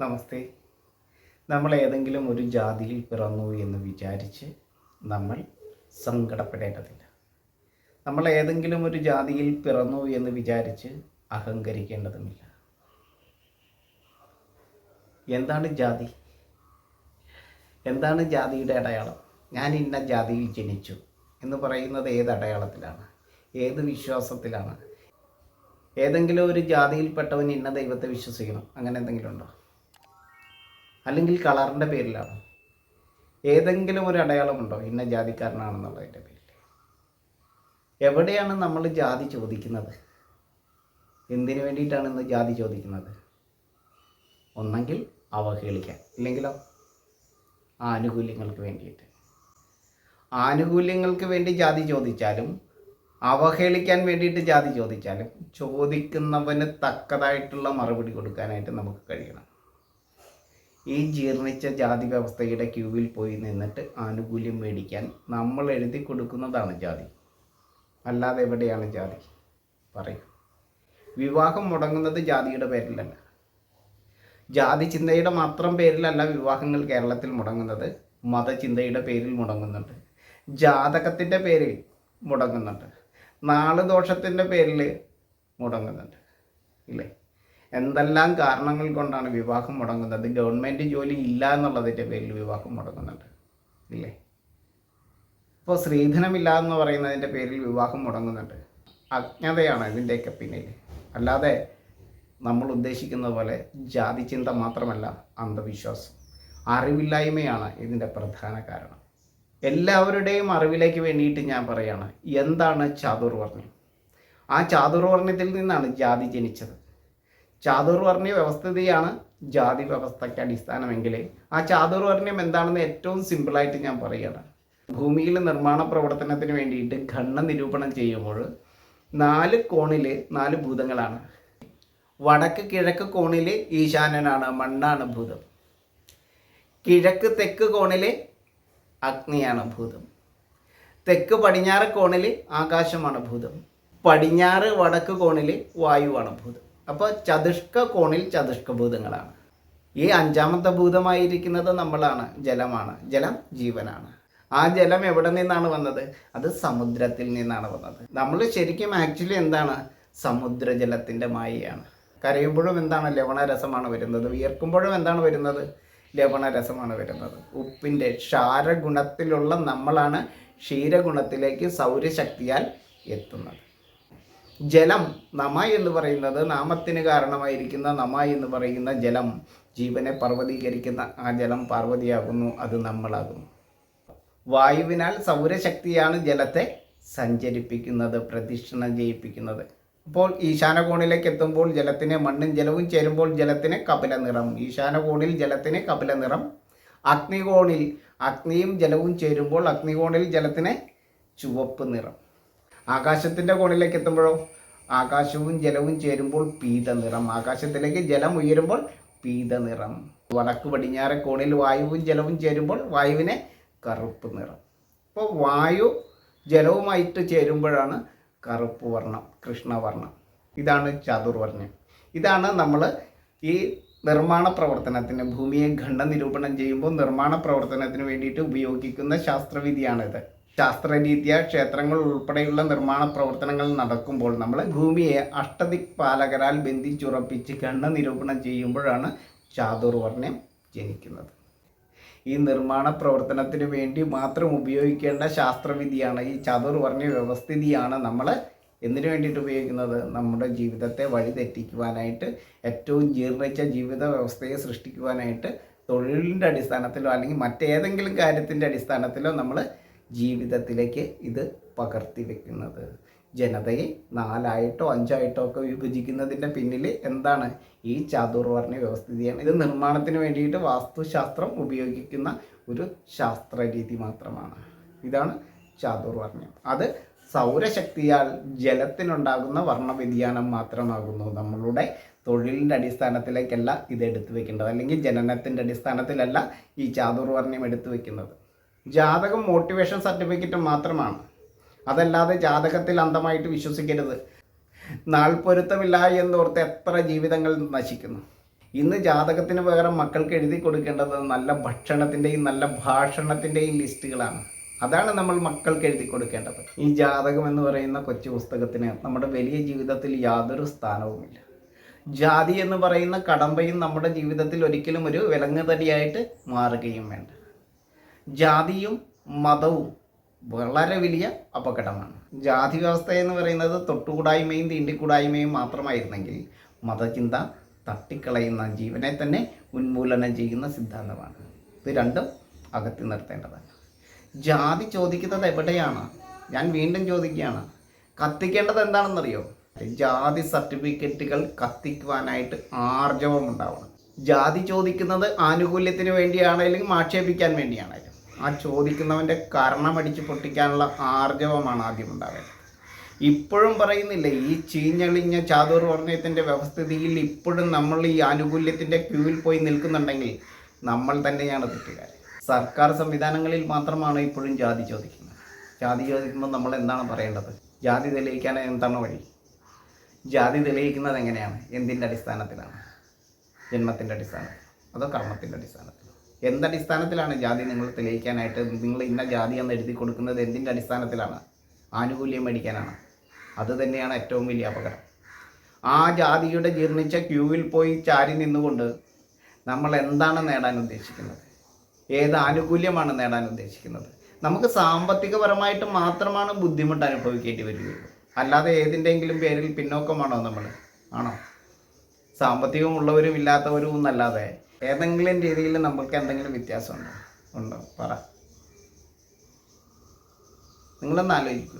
നമസ്തേ. നമ്മൾ ഏതെങ്കിലും ഒരു ജാതിയിൽ പിറന്നു എന്ന് വിചാരിച്ച് നമ്മൾ സങ്കടപ്പെടേണ്ടതില്ല. നമ്മൾ ഏതെങ്കിലും ഒരു ജാതിയിൽ പിറന്നു എന്ന് വിചാരിച്ച് അഹങ്കരിക്കേണ്ടതുമില്ല. എന്താണ് ജാതി? എന്താണ് ജാതിയുടെ അടയാളം? ഞാൻ ഇന്ന ജാതിയിൽ ജനിച്ചു എന്ന് പറയുന്നത് ഏത് അടയാളത്തിലാണ്? ഏത് വിശ്വാസത്തിലാണ്? ഏതെങ്കിലും ഒരു ജാതിയിൽപ്പെട്ടവൻ ഇന്ന ദൈവത്തെ വിശ്വസിക്കണം. അങ്ങനെ എന്തെങ്കിലും ഉണ്ടോ? അല്ലെങ്കിൽ കളറിന്റെ പേരിലാണോ. ഏതെങ്കിലും ഒരു അടയാളമുണ്ടോ? ഇന്ന ജാതിക്കാരനാണെന്നുള്ളതിന്റെ പേരിൽ. എവിടെയാണ് നമ്മൾ ജാതി ചോദിക്കുന്നത്? എന്തിനു വേണ്ടിയിട്ടാണ് ഇന്ന് ജാതി ചോദിക്കുന്നത്? ഒന്നെങ്കിൽ അവഹേളിക്കാൻ. ഇല്ലെങ്കിലോ? ആനുകൂല്യങ്ങൾക്ക് വേണ്ടിയിട്ട്. ആനുകൂല്യങ്ങൾക്ക് വേണ്ടി ജാതി ചോദിച്ചാലും അവഹേളിക്കാൻ വേണ്ടിയിട്ട് ജാതി ചോദിച്ചാലും ചോദിക്കുന്നവന് തക്കതായിട്ടുള്ള മറുപടി കൊടുക്കാനായിട്ട് നമുക്ക് കഴിയണം. ഈ ജീർണിച്ച ജാതി വ്യവസ്ഥയുടെ ക്യൂവിൽ പോയി നിന്നിട്ട് ആനുകൂല്യം മേടിക്കാൻ നമ്മൾ എഴുതി കൊടുക്കുന്നതാണ് ജാതി. അല്ലാതെ എവിടെയാണ് ജാതി? പറയൂ. വിവാഹം മുടങ്ങുന്നത് ജാതിയുടെ പേരിലല്ല. ജാതി ചിന്തയുടെ മാത്രം പേരിലല്ല വിവാഹങ്ങൾ കേരളത്തിൽ മുടങ്ങുന്നത്. മതചിന്തയുടെ പേരിൽ മുടങ്ങുന്നുണ്ട്. ജാതകത്തിന്റെ പേരിൽ മുടങ്ങുന്നുണ്ട്. നാളുദോഷത്തിന്റെ പേരിൽ മുടങ്ങുന്നുണ്ട്. ഇല്ലേ? എന്തെല്ലാം കാരണങ്ങൾ കൊണ്ടാണ് വിവാഹം മുടങ്ങുന്നത്? ഗവൺമെന്റ് ജോലി ഇല്ല എന്നുള്ളതിന്റെ പേരിൽ വിവാഹം മുടങ്ങുന്നുണ്ട്. ഇല്ലേ? ഇപ്പോൾ സ്ത്രീധനമില്ല എന്ന് പറയുന്നതിന്റെ പേരിൽ വിവാഹം മുടങ്ങുന്നുണ്ട്. അജ്ഞതയാണ് ഇതിന്റെയൊക്കെ പിന്നിൽ അല്ലാതെ നമ്മൾ ഉദ്ദേശിക്കുന്ന പോലെ ജാതി ചിന്ത മാത്രമല്ല അന്ധവിശ്വാസം. അറിവില്ലായ്മയാണ് ഇതിന്റെ പ്രധാന കാരണം. എല്ലാവരുടെയും അറിവിലേക്ക് വേണ്ടിയിട്ട് ഞാൻ പറയാണ് എന്താണ് ചാതുർവർണ്യം ആ ചാതുർവർണത്തിൽ നിന്നാണ് ജാതി ജനിച്ചത്. ചാതുർവർണ്യ വ്യവസ്ഥിതിയാണ് ജാതി വ്യവസ്ഥയ്ക്ക് അടിസ്ഥാനമെങ്കിൽ. ആ ചാതുർവർണ്യം എന്താണെന്ന് ഏറ്റവും സിമ്പിളായിട്ട് ഞാൻ പറയുകയാണ്. ഭൂമിയിൽ നിർമ്മാണ പ്രവർത്തനത്തിന് വേണ്ടിയിട്ട് ഖണ്ഡ നിരൂപണം ചെയ്യുമ്പോൾ നാല് കോണിൽ നാല് ഭൂതങ്ങളാണ്. വടക്ക് കിഴക്ക് കോണിൽ ഈശാനനാണ് മണ്ണാണ് ഭൂതം. കിഴക്ക് തെക്ക് കോണിൽ അഗ്നിയാണ് ഭൂതം. തെക്ക് പടിഞ്ഞാറ് കോണിൽ ആകാശമാണ് ഭൂതം. പടിഞ്ഞാറ് വടക്ക് കോണിൽ വായുവാണ് ഭൂതം. അപ്പോൾ ചതുഷ്ക കോണിൽ ചതുഷ്ക ഭൂതങ്ങളാണ്. ഈ അഞ്ചാമത്തെ ഭൂതമായിരിക്കുന്നത് നമ്മളാണ് ജലമാണ്. ജലം ജീവനാണ്. ആ ജലം എവിടെ നിന്നാണ് വന്നത്? അത് സമുദ്രത്തിൽ നിന്നാണ് വന്നത്. നമ്മൾ ശരിക്കും ആക്ച്വലി എന്താണ്? സമുദ്രജലത്തിന്റെ മായയാണ്. കരയുമ്പോഴും എന്താണ് ലവണരസമാണ് വരുന്നത്? വിയർക്കുമ്പോഴും എന്താണ് വരുന്നത്? ലവണരസമാണ് വരുന്നത്. ഉപ്പിന്റെ ക്ഷാരഗുണത്തിലുള്ള നമ്മളാണ് ക്ഷീരഗുണത്തിലേക്ക് സൗരശക്തിയാൽ എത്തുന്നത്. ജലം നമ എന്ന് പറയുന്നത് നാമത്തിന് കാരണമായിരിക്കുന്ന നമ എന്ന് പറയുന്ന ജലം. ജീവനെ പർവതീകരിക്കുന്ന ആ ജലം പാർവതിയാകുന്നു അത് നമ്മളാകുന്നു. വായുവിനാൽ സൗരശക്തിയാണ് ജലത്തെ സഞ്ചരിപ്പിക്കുന്നത് പ്രതിഷ്ഠണം ചെയ്യിപ്പിക്കുന്നത്. അപ്പോൾ ഈശാനകോണിലേക്ക് എത്തുമ്പോൾ ജലത്തിന് മണ്ണും ജലവും ചേരുമ്പോൾ ജലത്തിന് കപില നിറം ഈശാനകോണിൽ ജലത്തിന് കപില നിറം അഗ്നികോണിൽ അഗ്നിയും ജലവും ചേരുമ്പോൾ അഗ്നികോണിൽ ജലത്തിന് ചുവപ്പ് നിറം. ആകാശത്തിന്റെ കോണിലേക്ക് എത്തുമ്പോഴോ? ആകാശവും ജലവും ചേരുമ്പോൾ പീത നിറം ആകാശത്തിലേക്ക് ജലം ഉയരുമ്പോൾ പീത നിറം വടക്ക് പടിഞ്ഞാറ് കോണിൽ വായുവും ജലവും ചേരുമ്പോൾ വായുവിനെ കറുപ്പ് നിറം. അപ്പോൾ വായു ജലവുമായിട്ട് ചേരുമ്പോഴാണ് കറുപ്പ് വർണം കൃഷ്ണവർണം ഇതാണ് ചതുർവർണം ഇതാണ് നമ്മൾ ഈ നിർമ്മാണ പ്രവർത്തനത്തിന് ഭൂമിയെ ഖണ്ഡ നിരൂപണം ചെയ്യുമ്പോൾ നിർമ്മാണ പ്രവർത്തനത്തിന് വേണ്ടിയിട്ട് ഉപയോഗിക്കുന്ന ശാസ്ത്രവിധിയാണിത് ശാസ്ത്രരീത്യ ക്ഷേത്രങ്ങൾ ഉൾപ്പെടെയുള്ള നിർമ്മാണ പ്രവർത്തനങ്ങൾ നടക്കുമ്പോൾ നമ്മൾ ഭൂമിയെ അഷ്ടദിക് പാലകരാൽ ബന്ധിച്ചുറപ്പിച്ച് കണ്ണ് നിരൂപണം ചെയ്യുമ്പോഴാണ് ചാതുർവർണയം ജനിക്കുന്നത്. ഈ നിർമ്മാണ പ്രവർത്തനത്തിന് വേണ്ടി മാത്രം ഉപയോഗിക്കേണ്ട ശാസ്ത്രവിധിയാണ് ഈ ചതുർവർണ വ്യവസ്ഥിതിയാണ് നമ്മൾ എന്തിനു വേണ്ടിയിട്ട് ഉപയോഗിക്കുന്നത്? നമ്മുടെ ജീവിതത്തെ വഴിതെറ്റിക്കുവാനായിട്ട് ഏറ്റവും ജീർണിച്ച ജീവിത വ്യവസ്ഥയെ സൃഷ്ടിക്കുവാനായിട്ട് തൊഴിലിന്റെ അടിസ്ഥാനത്തിലോ അല്ലെങ്കിൽ മറ്റേതെങ്കിലും കാര്യത്തിന്റെ അടിസ്ഥാനത്തിലോ നമ്മൾ ജീവിതത്തിലേക്ക് ഇത് പകർത്തി വെക്കുന്നത്. ജനതയെ നാലായിട്ടോ അഞ്ചായിട്ടോ ഒക്കെ വിഭജിക്കുന്നതിന്റെ പിന്നിൽ എന്താണ് ഈ ചാതുർവർണ വ്യവസ്ഥിതിയാണ്. ഇത് നിർമ്മാണത്തിന് വേണ്ടിയിട്ട് വാസ്തുശാസ്ത്രം ഉപയോഗിക്കുന്ന ഒരു ശാസ്ത്രരീതി മാത്രമാണ്. ഇതാണ് ചാതുർവർണ്യം അത് സൗരശക്തിയാൽ ജലത്തിനുണ്ടാകുന്ന വർണ വ്യതിയാനം മാത്രമാകുന്നു. നമ്മളുടെ തൊഴിലിന്റെ അടിസ്ഥാനത്തിലേക്കല്ല ഇത് എടുത്തു വെക്കേണ്ടത്. അല്ലെങ്കിൽ ജനനത്തിന്റെ അടിസ്ഥാനത്തിലല്ല ഈ ചാതുർവർണ്യം എടുത്തു വെക്കുന്നത്. ജാതകം മോട്ടിവേഷൻ സർട്ടിഫിക്കറ്റ് മാത്രമാണ്. അതല്ലാതെ ജാതകത്തിൽ അന്ധമായിട്ട് വിശ്വസിക്കരുത്. നാൾപ്പൊരുത്തമില്ല എന്നോർത്ത് എത്ര ജീവിതങ്ങൾ നശിക്കുന്നു. ഇന്ന് ജാതകത്തിന് പകരം മക്കൾക്ക് എഴുതി കൊടുക്കേണ്ടത് നല്ല ഭക്ഷണത്തിന്റെയും നല്ല ഭാഷണത്തിന്റെയും ലിസ്റ്റുകളാണ്. അതാണ് നമ്മൾ മക്കൾക്ക് എഴുതി കൊടുക്കേണ്ടത്. ഈ ജാതകം എന്ന് പറയുന്ന കൊച്ചു പുസ്തകത്തിന് നമ്മുടെ വലിയ ജീവിതത്തിൽ യാതൊരു സ്ഥാനവുമില്ല. ജാതി എന്ന് പറയുന്ന കടമ്പയും നമ്മുടെ ജീവിതത്തിൽ ഒരിക്കലും ഒരു വിലങ്ങുതടിയായിട്ട് മാറുകയും വേണ്ട. ജാതിയും മതവും വളരെ വലിയ അപകടമാണ്. ജാതി വ്യവസ്ഥ എന്ന് പറയുന്നത് തൊട്ടുകൂടായ്മയും തീണ്ടിക്കൂടായ്മയും മാത്രമായിരുന്നെങ്കിൽ മതചിന്ത തട്ടിക്കളയുന്ന ജീവനെ തന്നെ ഉന്മൂലനം ചെയ്യുന്ന സിദ്ധാന്തമാണ്. ഇത് രണ്ടും അകത്തി നിർത്തേണ്ടതാണ്. ജാതി ചോദിക്കുന്നത് എവിടെയാണ്? ഞാൻ വീണ്ടും ചോദിക്കുകയാണ്. കത്തിക്കേണ്ടത് എന്താണെന്നറിയോ? ജാതി സർട്ടിഫിക്കറ്റുകൾ കത്തിക്കുവാനായിട്ട് ആർജവം ഉണ്ടാവണം ജാതി ചോദിക്കുന്നത് ആനുകൂല്യത്തിന് വേണ്ടിയാണെങ്കിലും ആക്ഷേപിക്കാൻ വേണ്ടിയാണെങ്കിലും ആ ചോദിക്കുന്നവന്റെ കർണമടിച്ച് പൊട്ടിക്കാനുള്ള ആർജവമാണ് ആദ്യം ഉണ്ടാവേണ്ടത്. ഇപ്പോഴും പറയുന്നില്ല ഈ ചീഞ്ഞളിഞ്ഞ ചാതൂർ വർണയത്തിന്റെ വ്യവസ്ഥിതിയിൽ ഇപ്പോഴും നമ്മൾ ഈ ആനുകൂല്യത്തിന്റെ ക്യൂവിൽ പോയി നിൽക്കുന്നുണ്ടെങ്കിൽ നമ്മൾ തന്നെയാണ് തെറ്റുകാർ സർക്കാർ സംവിധാനങ്ങളിൽ മാത്രമാണ് ഇപ്പോഴും ജാതി ചോദിക്കുന്നത്. ജാതി ചോദിക്കുമ്പോൾ നമ്മൾ എന്താണ് പറയേണ്ടത്? ജാതി തെളിയിക്കാൻ എന്താണ് വഴി? ജാതി തെളിയിക്കുന്നത് എങ്ങനെയാണ്? എന്തിന്റെ അടിസ്ഥാനത്തിലാണ്? ജന്മത്തിന്റെ അടിസ്ഥാനത്തിൽ അതോ കർമ്മത്തിന്റെ അടിസ്ഥാനത്തിൽ എന്തടിസ്ഥാനത്തിലാണ് ജാതി നിങ്ങൾ തെളിയിക്കാനായിട്ട്? നിങ്ങൾ ഇന്ന ജാതി എന്ന് എഴുതി കൊടുക്കുന്നത് എന്തിന്റെ അടിസ്ഥാനത്തിലാണ്? ആനുകൂല്യം മേടിക്കാനാണ്. അത് തന്നെയാണ് ഏറ്റവും വലിയ അപകടം. ആ ജാതിയുടെ ജീർണിച്ച ക്യൂവിൽ പോയി ചാരി നിന്നുകൊണ്ട് നമ്മൾ എന്താണ് നേടാൻ ഉദ്ദേശിക്കുന്നത്? ഏത് ആനുകൂല്യമാണ് നേടാൻ ഉദ്ദേശിക്കുന്നത്? നമുക്ക് സാമ്പത്തികപരമായിട്ട് മാത്രമാണ് ബുദ്ധിമുട്ട് അനുഭവിക്കേണ്ടി വരികയുള്ളൂ. അല്ലാതെ ഏതിന്റെങ്കിലും പേരിൽ പിന്നോക്കമാണോ നമ്മൾ? ആണോ? സാമ്പത്തികമുള്ളവരും ഇല്ലാത്തവരും എന്നല്ലാതെ ഏതെങ്കിലും രീതിയിൽ നമ്മൾക്ക് എന്തെങ്കിലും വ്യത്യാസമുണ്ടോ? ഉണ്ടോ? പറ. നിങ്ങളൊന്ന് ആലോചിക്കൂ.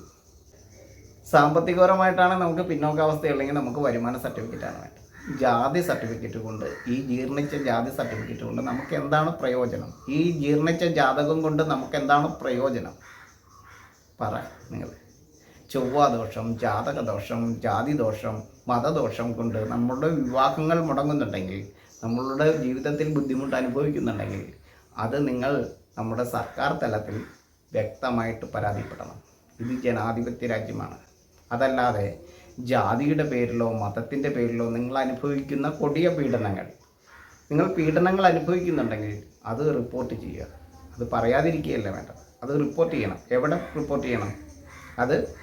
സാമ്പത്തികപരമായിട്ടാണ് നമുക്ക് പിന്നോക്കാവസ്ഥയുള്ളെങ്കിൽ നമുക്ക് വരുമാന സർട്ടിഫിക്കറ്റാണ് വേണ്ടത്. ജാതി സർട്ടിഫിക്കറ്റ് കൊണ്ട് ഈ ജീർണിച്ച ജാതി സർട്ടിഫിക്കറ്റ് കൊണ്ട് നമുക്ക് എന്താണ് പ്രയോജനം? ഈ ജീർണിച്ച ജാതകം കൊണ്ട് നമുക്ക് എന്താണ് പ്രയോജനം? പറ നിങ്ങൾ ചൊവ്വാദോഷം ജാതകദോഷം ജാതിദോഷം മതദോഷം കൊണ്ട് നമ്മുടെ വിവാഹങ്ങൾ മുടങ്ങുന്നുണ്ടെങ്കിൽ നമ്മളുടെ ജീവിതത്തിൽ ബുദ്ധിമുട്ട് അനുഭവിക്കുന്നുണ്ടെങ്കിൽ അത് നിങ്ങൾ നമ്മുടെ സർക്കാർ തലത്തിൽ വ്യക്തമായിട്ട് പരാതിപ്പെടണം. ഇത് ജനാധിപത്യ രാജ്യമാണ്. അതല്ലാതെ ജാതിയുടെ പേരിലോ മതത്തിന്റെ പേരിലോ നിങ്ങൾ അനുഭവിക്കുന്ന കൊടിയ പീഡനങ്ങൾ നിങ്ങൾ പീഡനങ്ങൾ അനുഭവിക്കുന്നുണ്ടെങ്കിൽ അത് റിപ്പോർട്ട് ചെയ്യുക. അത് പറയാതിരിക്കുകയല്ല വേണ്ടത്. അത് റിപ്പോർട്ട് ചെയ്യണം. എവിടെ റിപ്പോർട്ട് ചെയ്യണം? അത്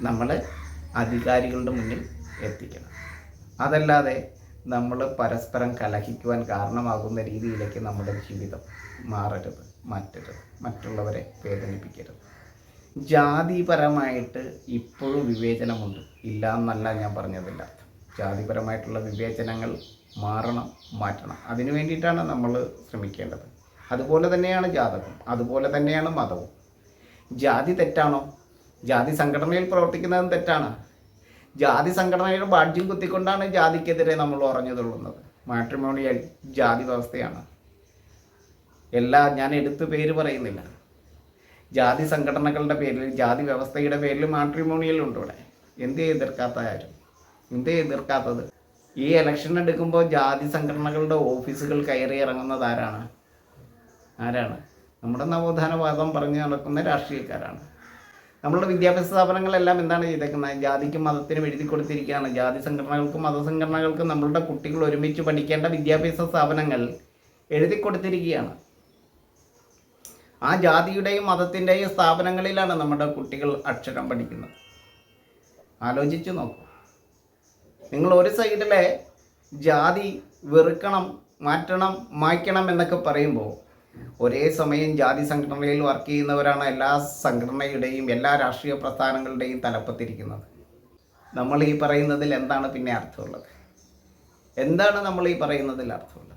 നമ്മൾ അധികാരികളുടെ മുന്നിൽ എത്തിക്കണം. അതല്ലാതെ നമ്മൾ പരസ്പരം കലഹിക്കുവാൻ കാരണമാകുന്ന രീതിയിലേക്ക് നമ്മുടെ ജീവിതം മാറരുത് മാറ്റരുത് മറ്റുള്ളവരെ വേദനിപ്പിക്കരുത്. ജാതിപരമായിട്ട് ഇപ്പോഴും വിവേചനമുണ്ട്. ഇല്ല എന്നല്ല ഞാൻ പറഞ്ഞതില്ല ജാതിപരമായിട്ടുള്ള വിവേചനങ്ങൾ മാറണം മാറ്റണം. അതിനു വേണ്ടിയിട്ടാണ് നമ്മൾ ശ്രമിക്കേണ്ടത്. അതുപോലെ തന്നെയാണ് ജാതകം. അതുപോലെ തന്നെയാണ് മതവും. ജാതി തെറ്റാണോ? ജാതി സംഘടനയിൽ പ്രവർത്തിക്കുന്നതും തെറ്റാണ്? ജാതി സംഘടനയുടെ ബാഡ്ജ്യം കുത്തിക്കൊണ്ടാണ് ജാതിക്കെതിരെ നമ്മൾ ഉറഞ്ഞുതുള്ളുന്നത് മാട്രിമോണിയൽ ജാതി വ്യവസ്ഥയാണ്. എല്ലാ ഞാൻ എടുത്ത് പേര് പറയുന്നില്ല. ജാതി സംഘടനകളുടെ പേരിൽ ജാതി വ്യവസ്ഥയുടെ പേരിൽ മാട്രിമോണിയൽ ഉണ്ട് ഇവിടെ. എന്ത് എതിർക്കാത്ത ആരും എന്ത് എതിർക്കാത്തത്? ഈ ഇലക്ഷൻ എടുക്കുമ്പോൾ ജാതി സംഘടനകളുടെ ഓഫീസുകൾ കയറി ഇറങ്ങുന്നത് ആരാണ്? ആരാണ്? നമ്മുടെ നവോത്ഥാന വാദം പറഞ്ഞു നടക്കുന്ന രാഷ്ട്രീയക്കാരാണ്. നമ്മളുടെ വിദ്യാഭ്യാസ സ്ഥാപനങ്ങളെല്ലാം എന്താണ് ചെയ്തേക്കുന്നത്? ജാതിക്കും മതത്തിനും എഴുതി കൊടുത്തിരിക്കുകയാണ്. ജാതി സംഘടനകൾക്കും മതസംഘടനകൾക്കും നമ്മളുടെ കുട്ടികൾ ഒരുമിച്ച് പഠിക്കേണ്ട വിദ്യാഭ്യാസ സ്ഥാപനങ്ങൾ എഴുതി കൊടുത്തിരിക്കുകയാണ്. ആ ജാതിയുടെയും മതത്തിന്റെയും സ്ഥാപനങ്ങളിലാണ് നമ്മുടെ കുട്ടികൾ അക്ഷരം പഠിക്കുന്നത്. ആലോചിച്ച് നോക്കൂ. നിങ്ങൾ ഒരു സൈഡിലെ ജാതി വെറുക്കണം മാറ്റണം മായ്ക്കണം എന്നൊക്കെ പറയുമ്പോൾ ഒരേ സമയം ജാതി സംഘടനയിൽ വർക്ക് ചെയ്യുന്നവരാണ് എല്ലാ സംഘടനയുടെയും എല്ലാ രാഷ്ട്രീയ പ്രസ്ഥാനങ്ങളുടെയും തലപ്പത്തിരിക്കുന്നത്. നമ്മൾ ഈ പറയുന്നതിൽ എന്താണ് പിന്നെ അർത്ഥമുള്ളത്? എന്താണ് നമ്മൾ ഈ പറയുന്നതിൽ അർത്ഥമുള്ളത്?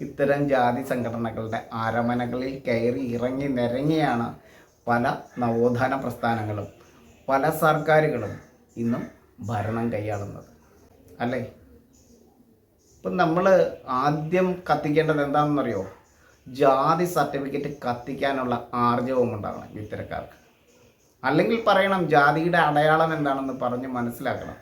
ഇത്തരം ജാതി സംഘടനകളുടെ ആരമനകളിൽ കയറി ഇറങ്ങി നിരങ്ങിയാണ് പല നവോത്ഥാന പ്രസ്ഥാനങ്ങളും പല സർക്കാരുകളും ഇന്നും ഭരണം കൈയാളുന്നത്. അല്ലേ? ഇപ്പം നമ്മൾ ആദ്യം കത്തിക്കേണ്ടത് എന്താണെന്നറിയോ? ജാതി സർട്ടിഫിക്കറ്റ് കത്തിക്കാനുള്ള ആർജവം ഉണ്ടാകണം ഇത്തരക്കാർക്ക്. അല്ലെങ്കിൽ പറയണം ജാതിയുടെ അടയാളം എന്താണെന്ന് പറഞ്ഞ് മനസ്സിലാക്കണം.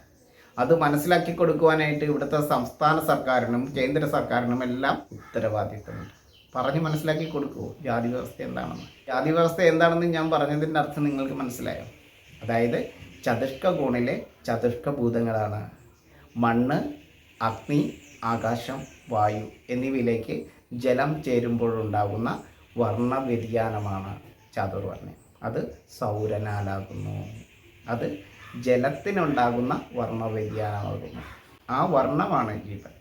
അത് മനസ്സിലാക്കി കൊടുക്കുവാനായിട്ട് ഇവിടുത്തെ സംസ്ഥാന സർക്കാരിനും കേന്ദ്ര സർക്കാരിനും എല്ലാം ഉത്തരവാദിത്തമുണ്ട്. പറഞ്ഞ് മനസ്സിലാക്കി കൊടുക്കുമോ ജാതി വ്യവസ്ഥ എന്താണെന്ന്? ജാതി വ്യവസ്ഥ എന്താണെന്ന് ഞാൻ പറഞ്ഞതിന്റെ അർത്ഥം നിങ്ങൾക്ക് മനസ്സിലായോ? അതായത് ചതുഷ്ക കോണിലെ ചതുഷ്ക ഭൂതങ്ങളാണ് മണ്ണ് അഗ്നി ആകാശം വായു എന്നിവയിലേക്ക് ജലം ചേരുമ്പോഴുണ്ടാകുന്ന വർണ വ്യതിയാനമാണ് ചാതുർവർണ്യം അത് സൗരനാലാകുന്നു. അത് ജലത്തിനുണ്ടാകുന്ന വർണ വ്യതിയാനമാകുന്നു ആ വർണമാണ് ജീവൻ.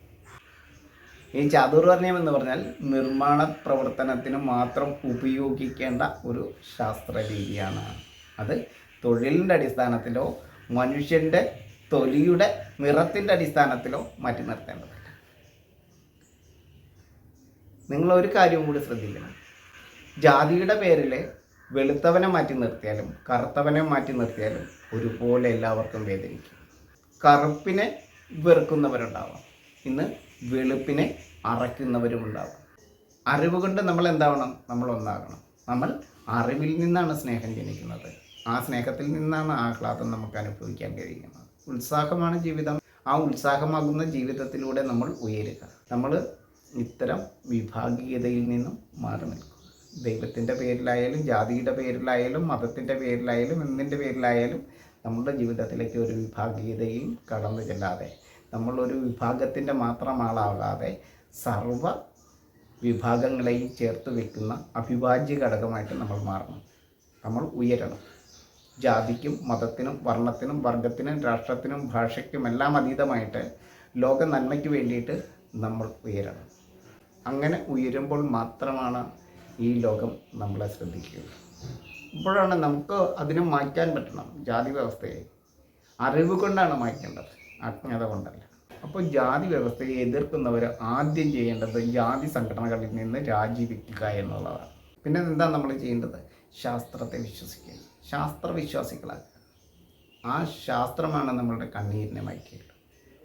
ഈ ചാതുർവർണയം എന്ന് പറഞ്ഞാൽ നിർമ്മാണ പ്രവർത്തനത്തിന് മാത്രം ഉപയോഗിക്കേണ്ട ഒരു ശാസ്ത്ര രീതിയാണ് അത് തൊഴിലിന്റെ അടിസ്ഥാനത്തിലോ മനുഷ്യന്റെ തൊലിയുടെ നിറത്തിന്റെ അടിസ്ഥാനത്തിലോ മാറ്റി നിർത്തേണ്ടതില്ല നിങ്ങൾ ഒരു കാര്യവും കൂടി ശ്രദ്ധിക്കണം. ജാതിയുടെ പേരിൽ വെളുത്തവനെ മാറ്റി നിർത്തിയാലും കറുത്തവനെ മാറ്റി നിർത്തിയാലും ഒരുപോലെ എല്ലാവർക്കും വേദനിക്കും. കറുപ്പിനെ വെറുക്കുന്നവരുണ്ടാവാം. ഇന്ന് വെളുപ്പിനെ അറയ്ക്കുന്നവരും ഉണ്ടാവാം. അറിവ് കൊണ്ട് നമ്മൾ എന്താവണം? നമ്മൾ ഒന്നാകണം. നമ്മൾ അറിവിൽ നിന്നാണ് സ്നേഹം ജനിക്കുന്നത്. ആ സ്നേഹത്തിൽ നിന്നാണ് ആഹ്ലാദം നമുക്ക് അനുഭവിക്കാൻ കഴിയുന്നത്. ഉത്സാഹമാണ് ജീവിതം. ആ ഉത്സാഹമാകുന്ന ജീവിതത്തിലൂടെ നമ്മൾ ഉയരുക. നമ്മൾ ഇത്തരം വിഭാഗീയതയിൽ നിന്നും മാറി നിൽക്കുക ദൈവത്തിന്റെ പേരിലായാലും ജാതിയുടെ പേരിലായാലും മതത്തിന്റെ പേരിലായാലും എന്തിന്റെ പേരിലായാലും നമ്മുടെ ജീവിതത്തിലേക്ക് ഒരു വിഭാഗീയതയും കടന്നു ചെല്ലാതെ നമ്മളൊരു വിഭാഗത്തിന്റെ മാത്രം ആളാകാതെ സർവ വിഭാഗങ്ങളെയും ചേർത്ത് വെക്കുന്ന അവിഭാജ്യ ഘടകമായിട്ട് നമ്മൾ മാറണം. നമ്മൾ ഉയരണം. ജാതിക്കും മതത്തിനും വർണത്തിനും വർഗത്തിനും രാഷ്ട്രത്തിനും ഭാഷയ്ക്കും എല്ലാം അതീതമായിട്ട് ലോക നന്മയ്ക്ക് വേണ്ടിയിട്ട് നമ്മൾ ഉയരണം. അങ്ങനെ ഉയരുമ്പോൾ മാത്രമാണ് ഈ ലോകം നമ്മളെ ശ്രദ്ധിക്കുക. ഇപ്പോഴാണ് നമുക്ക് അതിനെ മാറ്റാൻ പറ്റണം. ജാതി വ്യവസ്ഥയെ. അറിവ് കൊണ്ടാണ് മാറ്റേണ്ടത്. അജ്ഞത കൊണ്ടല്ല. അപ്പോൾ ജാതി വ്യവസ്ഥയെ എതിർക്കുന്നവർ ആദ്യം ചെയ്യേണ്ടത് ജാതി സംഘടനകളിൽ നിന്ന് രാജിവെക്കുക എന്നുള്ളതാണ്. പിന്നെ എന്താ നമ്മൾ ചെയ്യേണ്ടത്? ശാസ്ത്രത്തെ വിശ്വസിക്കുക. ശാസ്ത്രവിശ്വാസികളാക്കുക. ആ ശാസ്ത്രമാണ് നമ്മളുടെ കണ്ണീരിനെ മയക്കേണ്ടത്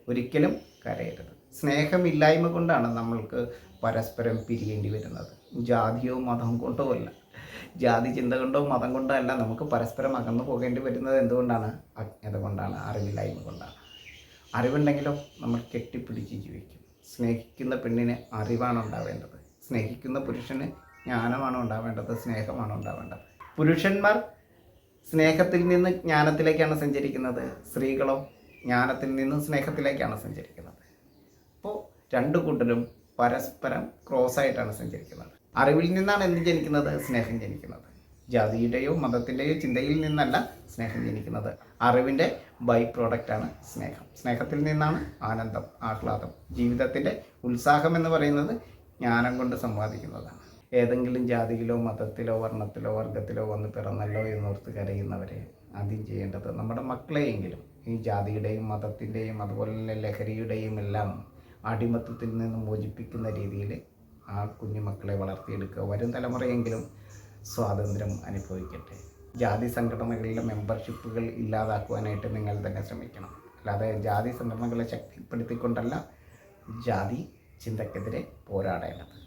ഒരിക്കലും കരയരുത്. സ്നേഹമില്ലായ്മ കൊണ്ടാണ് നമ്മൾക്ക് പരസ്പരം പിരിയേണ്ടി വരുന്നത്. ജാതിയോ മതം കൊണ്ടോ അല്ല. ജാതി ചിന്ത കൊണ്ടോ മതം കൊണ്ടോ അല്ല നമുക്ക് പരസ്പരം അകന്നു പോകേണ്ടി വരുന്നത് എന്തുകൊണ്ടാണ്? അജ്ഞത കൊണ്ടാണ് അറിവില്ലായ്മ കൊണ്ടാണ്. അറിവുണ്ടെങ്കിലോ നമ്മൾ കെട്ടിപ്പിടിച്ച് ജീവിക്കും. സ്നേഹിക്കുന്ന പെണ്ണിന് അറിവാണ് ഉണ്ടാവേണ്ടത്. സ്നേഹിക്കുന്ന പുരുഷന് ജ്ഞാനമാണ് ഉണ്ടാവേണ്ടത് സ്നേഹമാണ് ഉണ്ടാവേണ്ടത്. പുരുഷന്മാർ സ്നേഹത്തിൽ നിന്ന് ജ്ഞാനത്തിലേക്കാണ് സഞ്ചരിക്കുന്നത്. സ്ത്രീകളോ ജ്ഞാനത്തിൽ നിന്ന് സ്നേഹത്തിലേക്കാണ് സഞ്ചരിക്കുന്നത്. അപ്പോൾ രണ്ട് കൂട്ടരും പരസ്പരം ക്രോസ് ആയിട്ടാണ് സഞ്ചരിക്കുന്നത്. അറിവിൽ നിന്നാണ് എന്ത് ജനിക്കുന്നത്? സ്നേഹം ജനിക്കുന്നത്. ജാതിയുടെയോ മതത്തിന്റെയോ ചിന്തയിൽ നിന്നല്ല സ്നേഹം ജനിക്കുന്നത്. അറിവിന്റെ ബൈ പ്രോഡക്റ്റാണ് സ്നേഹം. സ്നേഹത്തിൽ നിന്നാണ് ആനന്ദം ആഹ്ലാദം ജീവിതത്തിന്റെ ഉത്സാഹം എന്ന് പറയുന്നത് ജ്ഞാനം കൊണ്ട് സമ്പാദിക്കുന്നതാണ് ഏതെങ്കിലും ജാതിയിലോ മതത്തിലോ വർണത്തിലോ വർഗത്തിലോ വന്ന് പിറന്നല്ലോ എന്നോർത്ത് കരയുന്നവരെ ആദ്യം ചെയ്യേണ്ടത് നമ്മുടെ മക്കളെയെങ്കിലും ഈ ജാതിയുടെയും മതത്തിന്റെയും അതുപോലെ തന്നെ ലഹരിയുടെയും എല്ലാം അടിമത്തത്തിൽ നിന്ന് മോചിപ്പിക്കുന്ന രീതിയിൽ ആ കുഞ്ഞുമക്കളെ വളർത്തിയെടുക്കുക. വരും തലമുറയെങ്കിലും സ്വാതന്ത്ര്യം അനുഭവിക്കട്ടെ. ജാതി സംഘടനകളിലെ മെമ്പർഷിപ്പുകൾ ഇല്ലാതാക്കുവാനായിട്ട് നിങ്ങൾ തന്നെ ശ്രമിക്കണം. അല്ലാതെ ജാതി സംഘടനകളെ ശക്തിപ്പെടുത്തിക്കൊണ്ടല്ല ജാതി ചിന്തക്കെതിരെ പോരാടേണ്ടത്.